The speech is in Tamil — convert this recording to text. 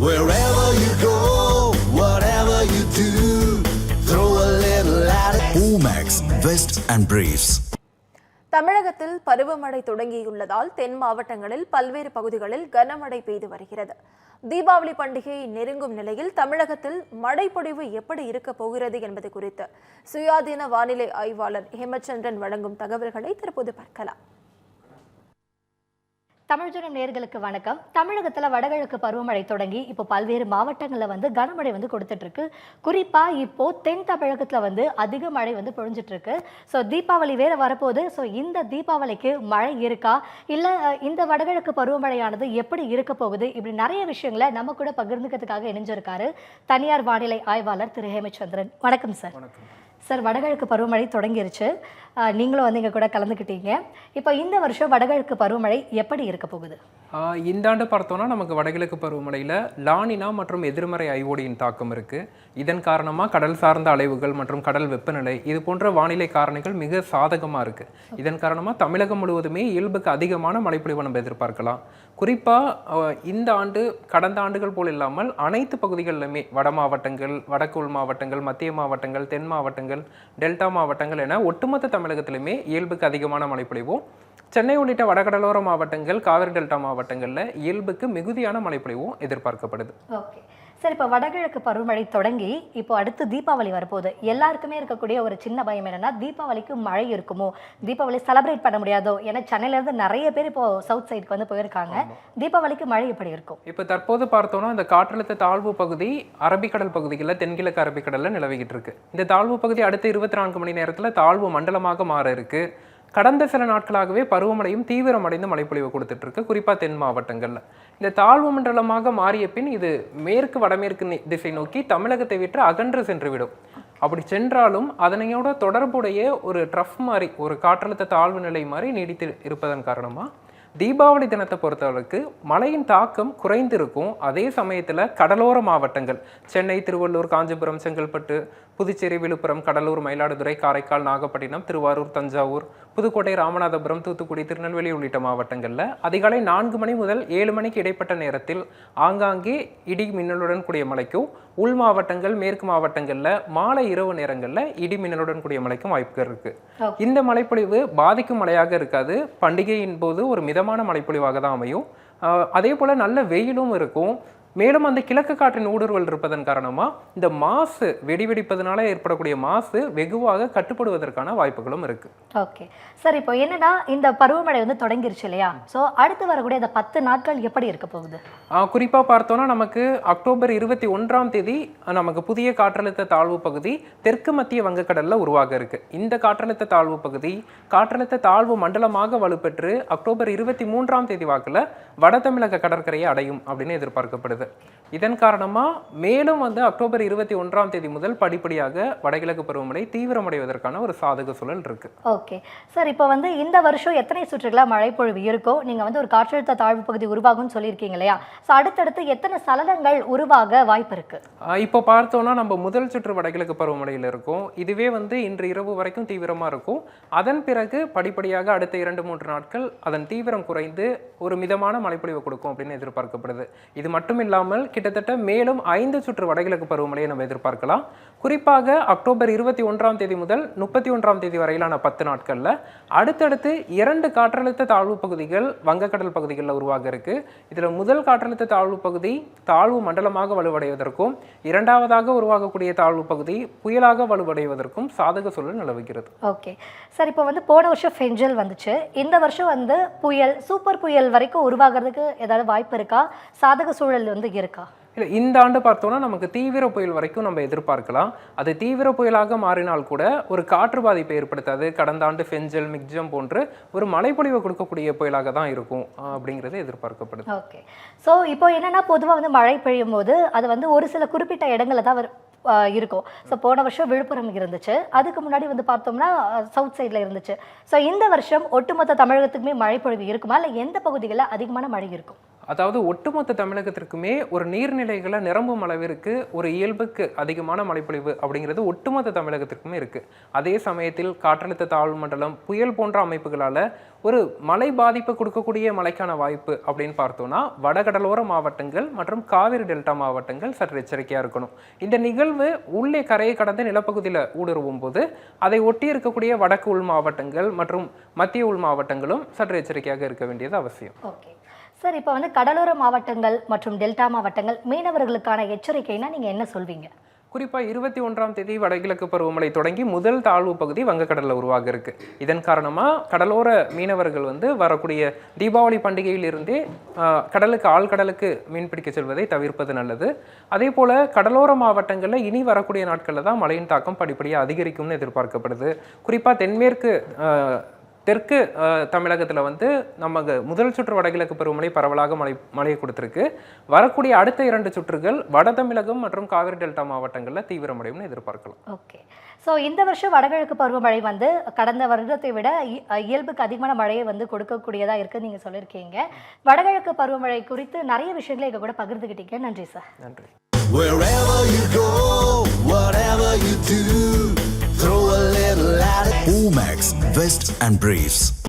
Wherever you go, whatever you do, throw a little at it. Omax, Vest and Briefs. தமிழகத்தில் பருவமழை தொடங்கியுள்ளதால் தென் மாவட்டங்களில் பல்வேறு பகுதிகளில் கனமழை பெய்து வருகிறது தீபாவளி பண்டிகை நெருங்கும் நிலையில் தமிழகத்தில் மழை பொழிவு எப்படி இருக்க போகிறது என்பது குறித்து சுயாதீன வானிலை ஆய்வாளர் ஹேமச்சந்திரன் வழங்கும் தகவல்களை தற்போது பார்க்கலாம் தமிழ்ஜனம் நேர்களுக்கு வணக்கம். தமிழகத்தில் வடகிழக்கு பருவமழை தொடங்கி இப்போ பல்வேறு மாவட்டங்களில் வந்து கனமழை வந்து கொடுத்துட்ருக்கு. குறிப்பாக இப்போது தென் தமிழகத்தில் வந்து அதிக மழை வந்து பொழிஞ்சிட்ருக்கு. ஸோ தீபாவளி வேறு வரப்போகுது. ஸோ இந்த தீபாவளிக்கு மழை இருக்கா? இல்லை இந்த வடகிழக்கு பருவமழையானது எப்படி இருக்க போகுது? இப்படி நிறைய விஷயங்களை நம்ம கூட பகிர்ந்துக்கிறதுக்காக இணைஞ்சிருக்காரு தனியார் வானிலை ஆய்வாளர் திரு. ஹேமச்சந்திரன். வணக்கம் சார். வணக்கம். சார் வடகிழக்கு பருவமழை தொடங்கிருச்சு. நீங்களும் வந்து எங்கள் கூட கலந்துக்கிட்டீங்க. இப்போ இந்த வருஷம் வடகிழக்கு பருவமழை எப்படி இருக்க போகுது? இந்த ஆண்டு பார்த்தோன்னா நமக்கு வடகிழக்கு பருவமழையில் லானினா மற்றும் எதிர்மறை ஐஓடியின் தாக்கம் இருக்குது இதன் காரணமாக கடல் சார்ந்த அலைவுகள் மற்றும் கடல் வெப்பநிலை இது போன்ற வானிலை காரணிகள் மிக சாதகமாக இருக்குது இதன் காரணமாக தமிழகம் முழுவதுமே இயல்புக்கு அதிகமான மழைப்பொழிவை நம்ம எதிர்பார்க்கலாம். குறிப்பாக இந்த ஆண்டு கடந்த ஆண்டுகள் போல் இல்லாமல் அனைத்து பகுதிகளிலுமே வட மாவட்டங்கள் வடக்குள் மாவட்டங்கள் மத்திய மாவட்டங்கள் தென் மாவட்டங்கள் டெல்டா மாவட்டங்கள் என ஒட்டுமொத்த தமிழகத்திலுமே இயல்புக்கு அதிகமான மழைப்பொழிவும். சென்னை உள்ளிட்ட வடகடலோர மாவட்டங்கள் காவிரி டெல்டா மாவட்டம் மாவட்டங்களில் இயல்புக்கு மிகுதியான மழைப்பொழிவும் எதிர்பார்க்கப்படுது. ஓகே. சார் இப்போ வடகிழக்கு பருவமழை தொடங்கி இப்போ அடுத்து தீபாவளி வரப்போகுது. எல்லாருக்குமே இருக்கக்கூடிய ஒரு சின்ன பயம் என்னன்னா தீபாவளிக்கு மழை இருக்குமோ? தீபாவளி செலிப்ரேட் பண்ண முடியாதோ? ஏன்னா சென்னையிலேருந்து நிறைய பேர் இப்போ சவுத் சைடுக்கு வந்து போயிருக்காங்க. தீபாவளிக்கு மழை எப்படி இருக்கும்? இப்போ தற்போது பார்த்தோம்னா இந்த காற்றழுத்த தாழ்வு பகுதி அரபிக்கடல் பகுதிகளில் தென்கிழக்கு அரபிக்கடலில் நிலவிக்கிட்டு இருக்கு. இந்த தாழ்வு பகுதி அடுத்த இருபத்தி நான்கு மணி நேரத்தில் தாழ்வு மண்டலமாக மாற இருக்கு. கடந்த சில நாட்களாகவே பருவமழையும் தீவிரமடைந்து மழைப்பொழிவு கொடுத்துட்ருக்கு. குறிப்பாக தென் மாவட்டங்களில். இந்த தாழ்வு மண்டலமாக மாறிய பின் இது மேற்கு வடமேற்கு நி- திசை நோக்கி தமிழகத்தை விட்டு அகன்று சென்றுவிடும். அப்படி சென்றாலும் அதனையோட தொடர்புடைய ஒரு ட்ரஃப் மாதிரி ஒரு காற்றழுத்த தாழ்வு நிலை மாதிரி நீடித்து இருப்பதன் காரணமாக தீபாவளி தினத்தை பொறுத்தளவுக்கு மழையின் தாக்கம் குறைந்திருக்கும். அதே சமயத்தில் கடலோர மாவட்டங்கள் சென்னை திருவள்ளூர் காஞ்சிபுரம் செங்கல்பட்டு புதுச்சேரி விழுப்புரம் கடலூர் மயிலாடுதுறை காரைக்கால் நாகப்பட்டினம் திருவாரூர் தஞ்சாவூர் புதுக்கோட்டை ராமநாதபுரம் தூத்துக்குடி திருநெல்வேலி உள்ளிட்ட மாவட்டங்களில் அதிகாலை நான்கு மணி முதல் ஏழு மணிக்கு இடைப்பட்ட நேரத்தில் ஆங்காங்கே இடி மின்னலுடன் கூடிய மழைக்கும் உள் மாவட்டங்கள் மேற்கு மாவட்டங்களில் மாலை இரவு நேரங்களில் இடி மின்னலுடன் கூடிய மழைக்கும் வாய்ப்புகள் இருக்கு. இந்த மழைப்பொழிவு பாதிக்கும் மழையாக இருக்காது. பண்டிகையின் போது ஒரு மிதமான மழைப்பொழிவாக தான் அமையும் அதே போல நல்ல வெயிலும் இருக்கும். மேலும் அந்த கிழக்கு காற்றின் ஊடுருவல் இருப்பதன் காரணமா இந்த மாசு வெடி வெடிப்பதனால ஏற்படக்கூடிய மாசு வெகுவாக கட்டுப்படுவதற்கான வாய்ப்புகளும் இருக்கு. ஓகே சார் இப்போ என்னன்னா இந்த பருவமழை வந்து தொடங்கிருச்சு இல்லையா? ஸோ அடுத்து வரக்கூடிய இந்த பத்து நாட்கள் எப்படி இருக்க போகுது? ஆஹ் குறிப்பா பார்த்தோம்னா நமக்கு அக்டோபர் இருபத்தி ஒன்றாம் தேதி நமக்கு புதிய காற்றழுத்த தாழ்வு பகுதி தெற்கு மத்திய வங்கக்கடல்ல உருவாக இருக்கு. இந்த காற்றழுத்த தாழ்வு பகுதி காற்றழுத்த தாழ்வு மண்டலமாக வலுப்பெற்று அக்டோபர் இருபத்தி மூன்றாம் தேதி வாக்குல வட தமிழக கடற்கரையை அடையும் அப்படின்னு எதிர்பார்க்கப்படுது. இதன் காரணமா மேலும் வந்து அக்டோபர் இருபத்தி ஒன்றாம் தேதி முதல் படிப்படியாக வடகிழக்கு பருவமழை தீவிரமடைவதற்கான ஒரு சாதக சூழல் இருக்கு. ஓகே. சார் இப்போ வந்து இந்த வருஷம் எத்தனை சுற்றுகளா மழைப்பொழிவு இருக்கோ நீங்கள் வந்து ஒரு காற்றழுத்த தாழ்வு பகுதி உருவாகும்னு சொல்லியிருக்கீங்க இல்லையா? ஸோ அடுத்தடுத்து எத்தனை சலனங்கள் உருவாக வாய்ப்பு இருக்கு? இப்போ பார்த்தோம்னா நம்ம முதல் சுற்று வடகிழக்கு பருவமழையில் இருக்கும். இதுவே வந்து இன்று இரவு வரைக்கும் தீவிரமாக இருக்கும். அதன் பிறகு படிப்படியாக அடுத்த இரண்டு மூன்று நாட்கள் அதன் தீவிரம் குறைந்து ஒரு மிதமான மழைப்பொழிவு கொடுக்கும் அப்படின்னு எதிர்பார்க்கப்படுது. இது மட்டும் இல்லாமல் கிட்டத்தட்ட மேலும் ஐந்து சுற்று வடகிழக்கு பருவமழையை நம்ம எதிர்பார்க்கலாம். குறிப்பாக அக்டோபர் இருபத்தி ஒன்றாம் தேதி முதல் முப்பத்தி ஒன்றாம் தேதி வரையிலான பத்து நாட்களில் அடுத்தடுத்து இரண்டு காற்றழுத்த தாழ்வு பகுதிகள் வங்கக்கடல் பகுதிகளில் உருவாக இருக்கு. இதில் முதல் காற்றழுத்த தாழ்வு பகுதி தாழ்வு மண்டலமாக வலுவடைவதற்கும் இரண்டாவதாக உருவாகக்கூடிய தாழ்வு பகுதி புயலாக வலுவடைவதற்கும் சாதக சூழல் நிலவுகிறது. ஓகே. சார் இப்போ வந்து போன வருஷம் ஃபெஞ்சல் வந்துச்சு. இந்த வருஷம் வந்து புயல் சூப்பர் புயல் வரைக்கும் உருவாகிறதுக்கு ஏதாவது வாய்ப்பு இருக்கா? சாதக சூழல் வந்து இருக்கா? இல்லை இந்த ஆண்டு பார்த்தோன்னா நமக்கு தீவிர புயல் வரைக்கும் நம்ம எதிர்பார்க்கலாம். அது தீவிர புயலாக மாறினால் கூட ஒரு காற்று பாதிப்பை ஏற்படுத்தாது. கடந்த ஆண்டு ஃபெஞ்சல் மிக்ஜம் போன்று ஒரு மழைப்பொழிவை கொடுக்கக்கூடிய புயலாக தான் இருக்கும் அப்படிங்கிறது எதிர்பார்க்கப்படுது. ஓகே. ஸோ இப்போ என்னன்னா பொதுவாக வந்து மழை பெய்யும் போது அது வந்து ஒரு சில குறிப்பிட்ட இடங்களில் தான் இருக்கும். ஸோ போன வருஷம் விழுப்புரம் இருந்துச்சு. அதுக்கு முன்னாடி வந்து பார்த்தோம்னா சவுத் சைடில் இருந்துச்சு. ஸோ இந்த வருஷம் ஒட்டுமொத்த தமிழகத்துக்குமே மழை பொழிவு இருக்குமா? இல்லை எந்த பகுதிகளில் அதிகமான மழை இருக்கும்? அதாவது ஒட்டுமொத்த தமிழகத்திற்குமே ஒரு நீர்நிலைகளை நிரம்பும் அளவிற்கு ஒரு இயல்புக்கு அதிகமான மழைப்பொழிவு அப்படிங்கிறது ஒட்டுமொத்த தமிழகத்திற்குமே இருக்குது அதே சமயத்தில் காற்றழுத்த தாழ்வு மண்டலம் புயல் போன்ற அமைப்புகளால் ஒரு மழை பாதிப்பு கொடுக்கக்கூடிய மழைக்கான வாய்ப்பு அப்படின்னு பார்த்தோன்னா வடகடலோர மாவட்டங்கள் மற்றும் காவிரி டெல்டா மாவட்டங்கள் சற்று எச்சரிக்கையாக இருக்கணும். இந்த நிகழ்வு உள்ளே கரையை கடந்து நிலப்பகுதியில் ஊடுருவும் போது அதை ஒட்டி இருக்கக்கூடிய வடக்கு உள் மாவட்டங்கள் மற்றும் மத்திய உள் மாவட்டங்களும் சற்று எச்சரிக்கையாக இருக்க வேண்டியது அவசியம். ஓகே. சார் இப்போ வந்து கடலோர மாவட்டங்கள் மற்றும் டெல்டா மாவட்டங்கள் மீனவர்களுக்கான எச்சரிக்கைனா நீங்கள் என்ன சொல்வீங்க? குறிப்பாக இருபத்தி ஒன்றாம் தேதி வடகிழக்கு பருவமழை தொடங்கி முதல் தாழ்வு பகுதி வங்கக்கடலில் உருவாக இருக்கு இதன் காரணமாக கடலோர மீனவர்கள் வந்து வரக்கூடிய தீபாவளி பண்டிகையிலிருந்தே கடலுக்கு ஆழ்கடலுக்கு மீன்பிடிக்க செல்வதை தவிர்ப்பது நல்லது. அதே போல் கடலோர மாவட்டங்களில் இனி வரக்கூடிய நாட்களில் தான் மழையின் தாக்கம் படிப்படியாக அதிகரிக்கும்னு எதிர்பார்க்கப்படுது. குறிப்பாக தென்மேற்கு தெற்கு தமிழகத்தில் வந்து நமக்கு முதல் சுற்று வடகிழக்கு பருவமழை பரவலாக மழை மழையை கொடுத்துருக்கு. வரக்கூடிய அடுத்த இரண்டு சுற்றுகள் வட தமிழகம் மற்றும் காவிரி டெல்டா மாவட்டங்களில் தீவிரமடையும்னு எதிர்பார்க்கலாம். ஓகே. ஸோ இந்த வருஷம் வடகிழக்கு பருவமழை வந்து கடந்த வருடத்தை விட இ- இயல்புக்கு அதிகமான மழையை வந்து கொடுக்கக்கூடியதாக இருக்குன்னு நீங்கள் சொல்லியிருக்கீங்க. வடகிழக்கு பருவமழை குறித்து நிறைய விஷயங்களை எங்கள் கூட பகிர்ந்துக்கிட்டீங்க நன்றி சார். நன்றி. All Max, Vest and Briefs.